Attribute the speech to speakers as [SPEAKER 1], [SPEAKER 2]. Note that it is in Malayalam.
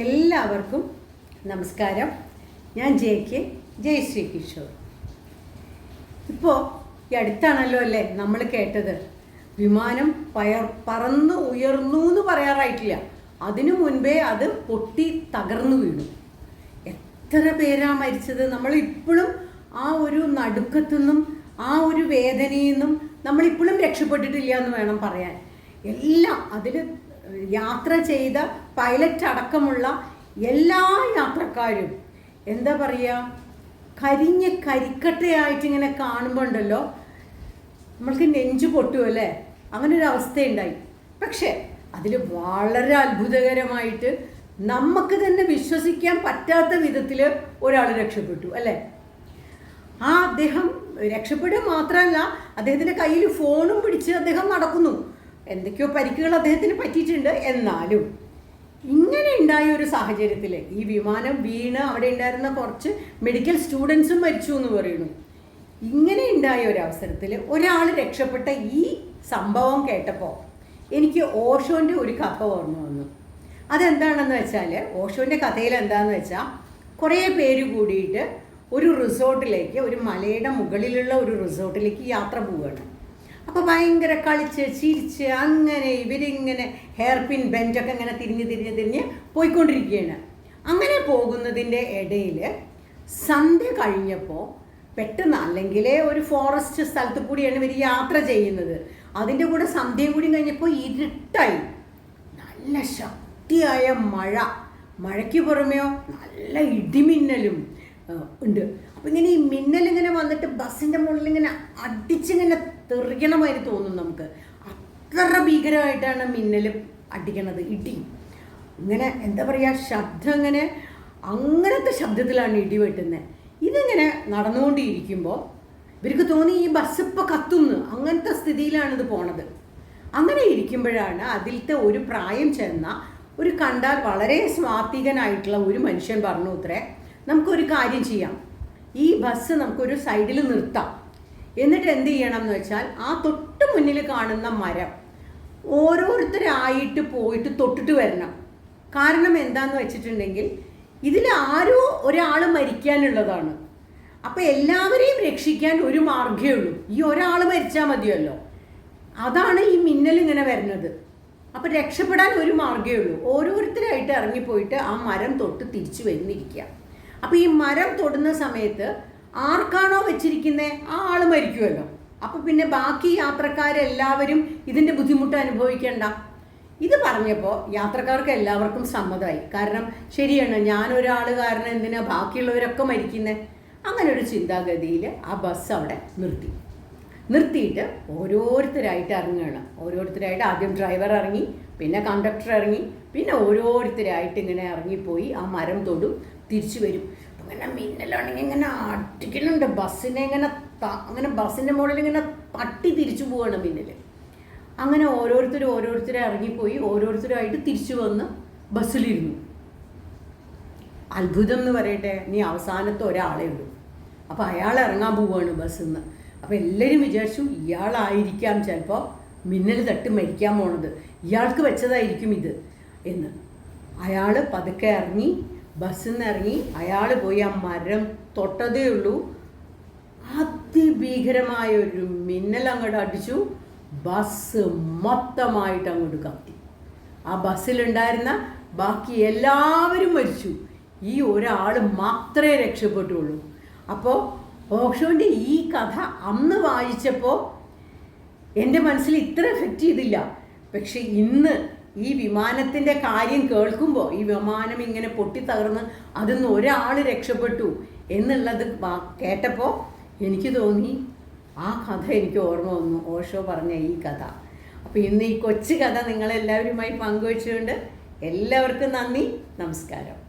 [SPEAKER 1] എല്ലാവർക്കും നമസ്കാരം. ഞാൻ ജെ കെ ജയശ്രീ കിഷോർ. ഇപ്പോൾ ഈ അടുത്താണല്ലോ അല്ലേ നമ്മൾ കേട്ടത്? വിമാനം പയർ പറന്ന് ഉയർന്നു എന്ന് പറയാറായിട്ടില്ല. അതിനു മുൻപേ അത് പൊട്ടി തകർന്നു വീണു. എത്ര പേരാ മരിച്ചത്? നമ്മൾ ഇപ്പോഴും ആ ഒരു നടുക്കത്തു നിന്നും ആ ഒരു വേദനയിൽ നിന്നും നമ്മളിപ്പോഴും രക്ഷപ്പെട്ടിട്ടില്ല എന്ന് വേണം പറയാൻ. എല്ലാം അതിൽ യാത്ര ചെയ്ത പൈലറ്റ് അടക്കമുള്ള എല്ലാ യാത്രക്കാരും എന്താ പറയുക കരിഞ്ഞ കരിക്കട്ടയായിട്ട് ഇങ്ങനെ കാണുമ്പോൾ ഉണ്ടല്ലോ നമ്മൾക്ക് നെഞ്ചു പൊട്ടും അല്ലേ? അങ്ങനെ ഒരു അവസ്ഥയുണ്ടായി. പക്ഷേ അതിൽ വളരെ അത്ഭുതകരമായിട്ട് നമുക്ക് തന്നെ വിശ്വസിക്കാൻ പറ്റാത്ത വിധത്തിൽ ഒരാൾ രക്ഷപ്പെട്ടു അല്ലേ? ആ അദ്ദേഹം രക്ഷപ്പെടുക മാത്രമല്ല അദ്ദേഹത്തിന്റെ കയ്യിൽ ഫോണും പിടിച്ച് അദ്ദേഹം നടക്കുന്നു. എന്തൊക്കെയോ പരിക്കുകൾ അദ്ദേഹത്തിന് പറ്റിയിട്ടുണ്ട്. എന്നാലും ഇങ്ങനെ ഉണ്ടായ ഒരു സാഹചര്യത്തിൽ ഈ വിമാനം വീണ് അവിടെ ഉണ്ടായിരുന്ന കുറച്ച് മെഡിക്കൽ സ്റ്റുഡൻസും മരിച്ചു എന്ന് പറയുന്നു. ഇങ്ങനെ ഉണ്ടായ ഒരു അവസരത്തിൽ ഒരാൾ രക്ഷപ്പെട്ട ഈ സംഭവം കേട്ടപ്പോൾ എനിക്ക് ഓഷോന്റെ ഒരു കഥ ഓർമ്മ വന്നു. അതെന്താണെന്ന് വെച്ചാൽ ഓഷോന്റെ കഥയിൽ എന്താണെന്ന് വെച്ചാൽ കുറേ പേര് കൂടിയിട്ട് ഒരു റിസോർട്ടിലേക്ക് ഒരു മലയുടെ മുകളിലുള്ള ഒരു റിസോർട്ടിലേക്ക് യാത്ര പോവുകയാണ്. അപ്പോൾ ഭയങ്കര കളിച്ച് ചിരിച്ച് അങ്ങനെ ഇവരിങ്ങനെ ഹെയർ പിൻ ബെഞ്ചൊക്കെ ഇങ്ങനെ തിരിഞ്ഞ് തിരിഞ്ഞ് തിരിഞ്ഞ് പോയിക്കൊണ്ടിരിക്കുകയാണ്. അങ്ങനെ പോകുന്നതിന്റെ ഇടയിൽ സന്ധ്യ കഴിഞ്ഞപ്പോൾ പെട്ടെന്ന് അല്ലെങ്കിൽ ഒരു ഫോറസ്റ്റ് സ്ഥലത്ത് കൂടിയാണ് ഇവർ യാത്ര ചെയ്യുന്നത്. അതിന്റെ കൂടെ സന്ധ്യയും കൂടി കഴിഞ്ഞപ്പോൾ ഇരുട്ടായി. നല്ല ശക്തിയായ മഴ. മഴയ്ക്ക് പുറമെയോ നല്ല ഇടിമിന്നലും ഉണ്ട്. അപ്പം ഇങ്ങനെ ഈ മിന്നൽ ഇങ്ങനെ വന്നിട്ട് ബസ്സിന്റെ മുകളിൽ ഇങ്ങനെ അടിച്ചിങ്ങനെ തെറിയണമാതിരി തോന്നും നമുക്ക്. അത്ര ഭീകരമായിട്ടാണ് മിന്നൽ അടിക്കണത് ഇടി. ഇങ്ങനെ എന്താ പറയുക ശബ്ദം ഇങ്ങനെ അങ്ങനത്തെ ശബ്ദത്തിലാണ് ഇടി വെട്ടുന്നത് ഇതിങ്ങനെ നടന്നുകൊണ്ടിരിക്കുമ്പോൾ ഇവർക്ക് തോന്നി ഈ ബസ് ഇപ്പോൾ കത്തുന്നു അങ്ങനത്തെ സ്ഥിതിയിലാണ് ഇത് പോണത്. അങ്ങനെ ഇരിക്കുമ്പോഴാണ് അതിലത്തെ ഒരു പ്രായം ചെന്ന ഒരു കണ്ടാൽ വളരെ സ്വാത്വികനായിട്ടുള്ള ഒരു മനുഷ്യൻ പറഞ്ഞു ഉത്രേ നമുക്കൊരു കാര്യം ചെയ്യാം. ഈ ബസ് നമുക്കൊരു സൈഡിൽ നിർത്താം. എന്നിട്ട് എന്ത് ചെയ്യണം എന്ന് വെച്ചാൽ ആ തൊട്ട് മുന്നിൽ കാണുന്ന മരം ഓരോരുത്തരായിട്ട് പോയിട്ട് തൊട്ടിട്ട് വരണം. കാരണം എന്താന്ന് വെച്ചിട്ടുണ്ടെങ്കിൽ ഇതിൽ ആരോ ഒരാൾ മരിക്കാനുള്ളതാണ്. അപ്പോൾ എല്ലാവരെയും രക്ഷിക്കാൻ ഒരു മാർഗമേ ഉള്ളൂ. ഈ ഒരാൾ മരിച്ചാൽ മതിയല്ലോ. അതാണ് ഈ മിന്നൽ ഇങ്ങനെ വരുന്നത്. അപ്പം രക്ഷപ്പെടാൻ ഒരു മാർഗമേ ഉള്ളൂ. ഓരോരുത്തരായിട്ട് ഇറങ്ങിപ്പോയിട്ട് ആ മരം തൊട്ട് തിരിച്ചു വരുന്നിരിക്കുക അപ്പോൾ ഈ മരം തൊടുന്ന സമയത്ത് ആർക്കാണോ വെച്ചിരിക്കുന്നത് ആ ആൾ മരിക്കുമല്ലോ അപ്പോൾ പിന്നെ ബാക്കി യാത്രക്കാരെല്ലാവരും ഇതിന്റെ ബുദ്ധിമുട്ട് അനുഭവിക്കേണ്ട. ഇത് പറഞ്ഞപ്പോൾ യാത്രക്കാർക്ക് എല്ലാവർക്കും സമ്മതമായി. കാരണം ശരിയാണ് ഞാനൊരാൾ കാരണം എന്തിനാ ബാക്കിയുള്ളവരൊക്കെ മരിക്കുന്നത് അങ്ങനെ ഒരു ചിന്താഗതിയിൽ ആ ബസ് അവിടെ നിർത്തി. നിർത്തിയിട്ട് ഓരോരുത്തരായിട്ട് ഇറങ്ങുകയാണ് ഓരോരുത്തരായിട്ട് ആദ്യം ഡ്രൈവർ ഇറങ്ങി പിന്നെ കണ്ടക്ടർ ഇറങ്ങി പിന്നെ ഓരോരുത്തരായിട്ട് ഇങ്ങനെ ഇറങ്ങിപ്പോയി ആ മരം തൊടും തിരിച്ചു വരും. അങ്ങനെ മിന്നലാണെങ്കിൽ ഇങ്ങനെ അടിക്കുന്നുണ്ട്. ബസ്സിനെ ഇങ്ങനെ അങ്ങനെ ബസ്സിന്റെ മുകളിൽ ഇങ്ങനെ തട്ടി തിരിച്ചു പോവാണ് മിന്നൽ അങ്ങനെ ഓരോരുത്തരും ഓരോരുത്തരും ഇറങ്ങിപ്പോയി ഓരോരുത്തരുമായിട്ട് തിരിച്ചു വന്ന് ബസ്സിലിരുന്നു. അത്ഭുതം എന്ന് പറയട്ടെ നീ അവസാനത്തെ ഒരാളേ ഉള്ളൂ. അപ്പോൾ അയാൾ ഇറങ്ങാൻ പോവുകയാണ് ബസ്സിൽ നിന്ന് അപ്പോൾ എല്ലാവരും വിചാരിച്ചു ഇയാളായിരിക്കാം ചിലപ്പോൾ മിന്നൽ തട്ട് മരിക്കാൻ പോണത്. ഇയാൾക്ക് വെച്ചതായിരിക്കും ഇത് എന്ന്. അയാൾ പതുക്കെ ഇറങ്ങി ബസ്സിൽ നിന്ന് ഇറങ്ങി അയാൾ പോയി ആ മരം തൊട്ടതേ ഉള്ളൂ. അതിഭീകരമായ ഒരു മിന്നൽ അങ്ങോട്ട് അടിച്ചു. ബസ് മൊത്തമായിട്ട് അങ്ങോട്ട് കത്തി. ആ ബസ്സിലുണ്ടായിരുന്ന ബാക്കി എല്ലാവരും മരിച്ചു. ഈ ഒരാൾ മാത്രമേ രക്ഷപ്പെട്ടുള്ളൂ. അപ്പോൾ ഓഷോന്റെ ഈ കഥ അന്ന് വായിച്ചപ്പോൾ എന്റെ മനസ്സിൽ ഇത്ര എഫക്റ്റ് ചെയ്തില്ല. പക്ഷെ ഇന്ന് ഈ വിമാനത്തിന്റെ കാര്യം കേൾക്കുമ്പോൾ ഈ വിമാനം ഇങ്ങനെ പൊട്ടിത്തകർന്ന് അതിൽ നിന്ന് ഒരാൾ രക്ഷപ്പെട്ടു എന്നുള്ളത് കേട്ടപ്പോൾ എനിക്ക് തോന്നി ആ കഥ എനിക്ക് ഓർമ്മ വന്നു ഓഷോ പറഞ്ഞ ഈ കഥ. അപ്പോൾ ഇന്ന് ഈ കൊച്ചു കഥ നിങ്ങളെല്ലാവരുമായി പങ്കുവച്ചുകൊണ്ട് എല്ലാവർക്കും നന്ദി നമസ്കാരം.